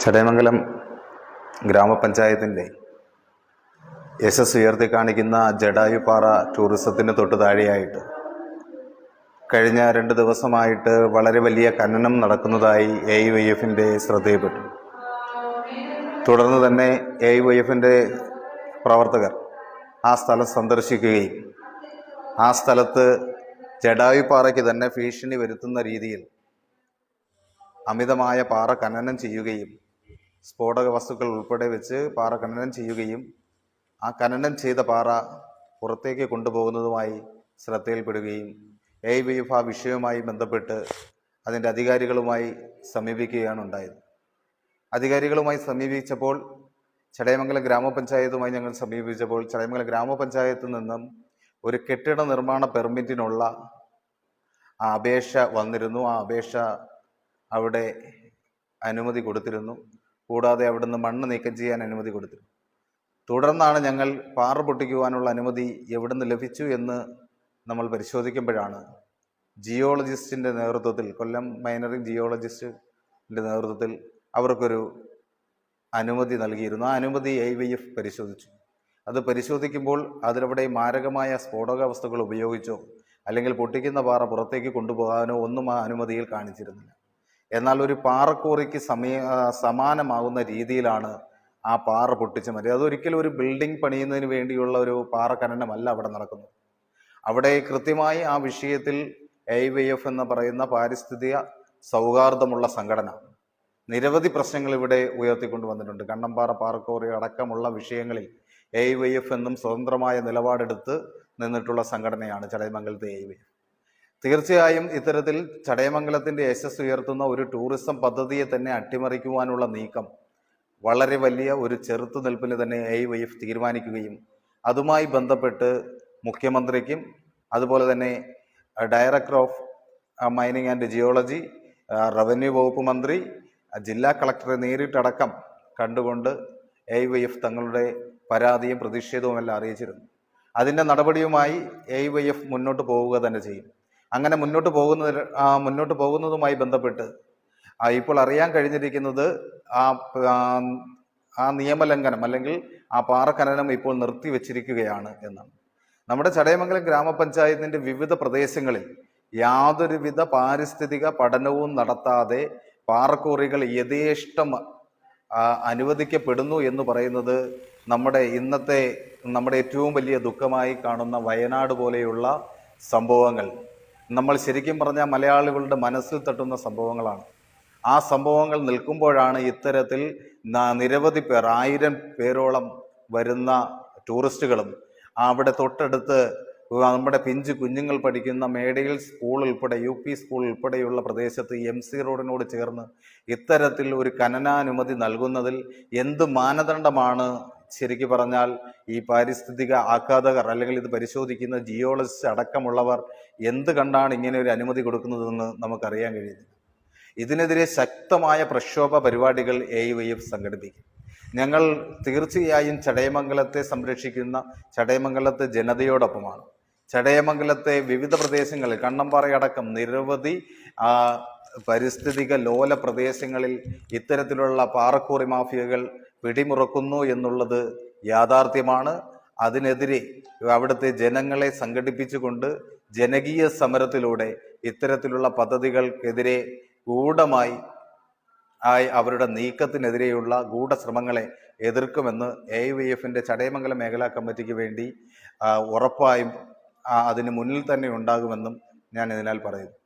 ചടയമംഗലം ഗ്രാമപഞ്ചായത്തിന്റെ യശസ് ഉയർത്തി കാണിക്കുന്ന ജഡായുപാറ ടൂറിസത്തിന് തൊട്ട് താഴെയായിട്ട് കഴിഞ്ഞ രണ്ട് ദിവസമായിട്ട് വളരെ വലിയ ഖനനം നടക്കുന്നതായി എ ഐ വൈ എഫിന്റെ ശ്രദ്ധയിൽപ്പെട്ടു. തുടർന്ന് തന്നെ എ ഐ വൈ എഫിന്റെ പ്രവർത്തകർ ആ സ്ഥലം സന്ദർശിക്കുകയും ആ സ്ഥലത്ത് ജഡായുപാറയ്ക്ക് തന്നെ ഭീഷണി വരുത്തുന്ന രീതിയിൽ അമിതമായ പാറ ഖനനം ചെയ്യുകയും സ്ഫോടക വസ്തുക്കൾ ഉൾപ്പെടെ വെച്ച് പാറ ഖനനം ചെയ്യുകയും ആ ഖനനം ചെയ്ത പാറ പുറത്തേക്ക് കൊണ്ടുപോകുന്നതുമായി ശ്രദ്ധയിൽപ്പെടുകയും എ ബി എഫ് ആ വിഷയവുമായി ബന്ധപ്പെട്ട് അതിന്റെ അധികാരികളുമായി സമീപിക്കുകയാണ് ഉണ്ടായത്. അധികാരികളുമായി സമീപിച്ചപ്പോൾ ചടയമംഗലം ഗ്രാമപഞ്ചായത്തുമായി ഞങ്ങൾ സമീപിച്ചപ്പോൾ ചടയമംഗലം ഗ്രാമപഞ്ചായത്തിൽ നിന്നും ഒരു കെട്ടിട നിർമ്മാണ പെർമിറ്റിനുള്ള ആ അപേക്ഷ വന്നിരുന്നു. ആ അപേക്ഷ അവിടെ അനുമതി കൊടുത്തിരുന്നു. കൂടാതെ അവിടുന്ന് മണ്ണ് നീക്കം ചെയ്യാൻ അനുമതി കൊടുത്തിരുന്നു. തുടർന്നാണ് ഞങ്ങൾ പാറ പൊട്ടിക്കുവാനുള്ള അനുമതി എവിടുന്ന് ലഭിച്ചു എന്ന് നമ്മൾ പരിശോധിക്കുമ്പോഴാണ് ജിയോളജിസ്റ്റിന്റെ നേതൃത്വത്തിൽ കൊല്ലം മൈനറിംഗ് ജിയോളജിസ്റ്റിന്റെ നേതൃത്വത്തിൽ അവർക്കൊരു അനുമതി നൽകിയിരുന്നു. ആ അനുമതി ഐ വൈ എഫ് പരിശോധിച്ചു. അത് പരിശോധിക്കുമ്പോൾ അതിലവിടെ മാരകമായ സ്ഫോടക വസ്തുക്കൾ ഉപയോഗിച്ചോ അല്ലെങ്കിൽ പൊട്ടിക്കുന്ന പാറ പുറത്തേക്ക് കൊണ്ടുപോകാനോ ഒന്നും ആ അനുമതിയിൽ കാണിച്ചിരുന്നില്ല. എന്നാൽ ഒരു പാറക്കോറിക്ക് സമയ സമാനമാകുന്ന രീതിയിലാണ് ആ പാറ പൊട്ടിച്ച് മതി അതൊരിക്കലും ഒരു ബിൽഡിംഗ് പണിയുന്നതിന് വേണ്ടിയുള്ള ഒരു പാറ ഖനനമല്ല അവിടെ നടക്കുന്നത്. അവിടെ കൃത്യമായി ആ വിഷയത്തിൽ ഐ വൈ എഫ് എന്ന് പറയുന്ന പാരിസ്ഥിതിക സൗഹാർദ്ദമുള്ള സംഘടന നിരവധി പ്രശ്നങ്ങൾ ഇവിടെ ഉയർത്തിക്കൊണ്ട് വന്നിട്ടുണ്ട്. കണ്ണമ്പാറ പാറക്കോറി അടക്കമുള്ള വിഷയങ്ങളിൽ എ വൈ എഫ് എന്നും സ്വതന്ത്രമായ നിലപാടെടുത്ത് നിന്നിട്ടുള്ള സംഘടനയാണ് ചടയമംഗലത്തെ എ വൈ എഫ് തീർച്ചയായും ഇത്തരത്തിൽ ചടയമംഗലത്തിന്റെ യശസ് ഉയർത്തുന്ന ഒരു ടൂറിസം പദ്ധതിയെ തന്നെ അട്ടിമറിക്കുവാനുള്ള നീക്കം വളരെ വലിയ ഒരു ചെറുത്തുനിൽപ്പിന് തന്നെ എ വൈ എഫ് തീരുമാനിക്കുകയും അതുമായി ബന്ധപ്പെട്ട് മുഖ്യമന്ത്രിക്കും അതുപോലെ തന്നെ director of mining and geology revenue വകുപ്പ് മന്ത്രി ജില്ലാ കളക്ടറെ നേരിട്ടടക്കം കണ്ടുകൊണ്ട് എ വൈ എഫ് തങ്ങളുടെ പരാതിയും പ്രതിഷേധവും എല്ലാം അറിയിച്ചിരുന്നു. അതിന്റെ നടപടിയുമായി എ വൈ എഫ് മുന്നോട്ട് പോവുക തന്നെ ചെയ്യും. അങ്ങനെ മുന്നോട്ട് പോകുന്ന മുന്നോട്ട് പോകുന്നതുമായി ബന്ധപ്പെട്ട് ഇപ്പോൾ അറിയാൻ കഴിഞ്ഞിരിക്കുന്നത് ആ ആ, നിയമലംഘനം അല്ലെങ്കിൽ ആ പാറ ഖനനം ഇപ്പോൾ നിർത്തിവെച്ചിരിക്കുകയാണ് എന്നാണ്. നമ്മുടെ ചടയമംഗലം ഗ്രാമപഞ്ചായത്തിന്റെ വിവിധ പ്രദേശങ്ങളിൽ യാതൊരുവിധ പാരിസ്ഥിതിക പഠനവും നടത്താതെ പാറക്കോറികൾ യഥേഷ്ടം അനുവദിക്കപ്പെടുന്നു എന്ന് പറയുന്നത് നമ്മുടെ ഇന്നത്തെ നമ്മുടെ ഏറ്റവും വലിയ ദുഃഖമായി കാണുന്ന വയനാട് പോലെയുള്ള സംഭവങ്ങൾ. നമ്മൾ ശരിക്കും പറഞ്ഞാൽ മലയാളികളുടെ മനസ്സിൽ തട്ടുന്ന സംഭവങ്ങളാണ്. ആ സംഭവങ്ങൾ നിൽക്കുമ്പോഴാണ് ഇത്തരത്തിൽ നിരവധി പേർ ആയിരം പേരോളം വരുന്ന ടൂറിസ്റ്റുകളും അവിടെ തൊട്ടടുത്ത് നമ്മുടെ പിഞ്ച് കുഞ്ഞുങ്ങൾ പഠിക്കുന്ന മേടയിൽ സ്കൂൾ ഉൾപ്പെടെ യു പി സ്കൂൾ ഉൾപ്പെടെയുള്ള പ്രദേശത്ത് എം സി റോഡിനോട് ചേർന്ന് ഇത്തരത്തിൽ ഒരു കനനാനുമതി നൽകുന്നതിൽ എന്ത് മാനദണ്ഡമാണ് ശരിക്കു പറഞ്ഞാൽ ഈ പാരിസ്ഥിതിക ആഘാതകർ അല്ലെങ്കിൽ ഇത് പരിശോധിക്കുന്ന ജിയോളജിസ്റ്റ് അടക്കമുള്ളവർ എന്ത് കണ്ടാണ് ഇങ്ങനെ ഒരു അനുമതി കൊടുക്കുന്നതെന്ന് നമുക്കറിയാൻ കഴിയുന്നില്ല. ഇതിനെതിരെ ശക്തമായ പ്രക്ഷോഭ പരിപാടികൾ എ വൈ എഫ് സംഘടിപ്പിക്കും. ഞങ്ങൾ തീർച്ചയായും ചടയമംഗലത്തെ സംരക്ഷിക്കുന്ന ചടയമംഗലത്തെ ജനതയോടൊപ്പമാണ്. ചടയമംഗലത്തെ വിവിധ പ്രദേശങ്ങളിൽ കണ്ണമ്പാറയടക്കം നിരവധി പരിസ്ഥിതിക ലോല പ്രദേശങ്ങളിൽ ഇത്തരത്തിലുള്ള പാറക്കൂറി മാഫിയകൾ പിടിമുറക്കുന്നു എന്നുള്ളത് യാഥാർത്ഥ്യമാണ്. അതിനെതിരെ അവിടുത്തെ ജനങ്ങളെ സംഘടിപ്പിച്ചുകൊണ്ട് ജനകീയ സമരത്തിലൂടെ ഇത്തരത്തിലുള്ള പദ്ധതികൾക്കെതിരെ ഗൂഢമായി ആയി അവരുടെ നീക്കത്തിനെതിരെയുള്ള ഗൂഢശ്രമങ്ങളെ എതിർക്കുമെന്ന് എ വി എഫിന്റെ ചടയമംഗലം മേഖലാ കമ്മിറ്റിക്ക് വേണ്ടി ഉറപ്പായും അതിന് മുന്നിൽ തന്നെ ഉണ്ടാകുമെന്നും ഞാൻ ഇതിനാൽ പറയുന്നു.